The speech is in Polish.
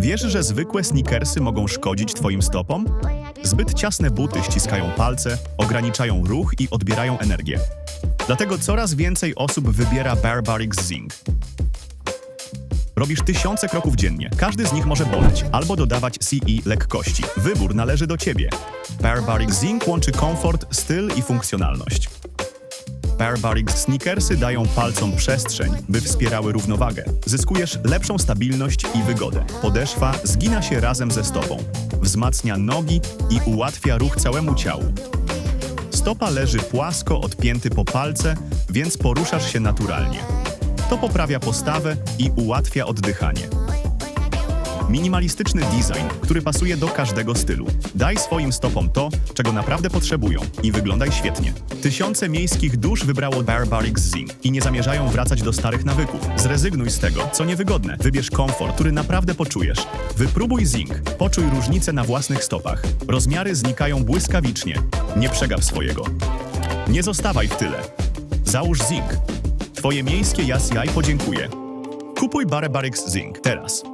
Wiesz, że zwykłe sneakersy mogą szkodzić Twoim stopom? Zbyt ciasne buty ściskają palce, ograniczają ruch i odbierają energię. Dlatego coraz więcej osób wybiera Barbarics Zing. Robisz tysiące kroków dziennie. Każdy z nich może boleć albo dodawać CE lekkości. Wybór należy do Ciebie. Barbaric Zing łączy komfort, styl i funkcjonalność. Barbaric sneakersy dają palcom przestrzeń, by wspierały równowagę. Zyskujesz lepszą stabilność i wygodę. Podeszwa zgina się razem ze stopą, wzmacnia nogi i ułatwia ruch całemu ciału. Stopa leży płasko od pięty po palce, więc poruszasz się naturalnie. To poprawia postawę i ułatwia oddychanie. Minimalistyczny design, który pasuje do każdego stylu. Daj swoim stopom to, czego naprawdę potrzebują i wyglądaj świetnie. Tysiące miejskich dusz wybrało Barbaric Zing i nie zamierzają wracać do starych nawyków. Zrezygnuj z tego, co niewygodne. Wybierz komfort, który naprawdę poczujesz. Wypróbuj Zing. Poczuj różnicę na własnych stopach. Rozmiary znikają błyskawicznie. Nie przegaw swojego. Nie zostawaj w tyle. Załóż Zing. Twoje miejskie Jas Jaj podziękuje. Kupuj Barbarics Zing teraz.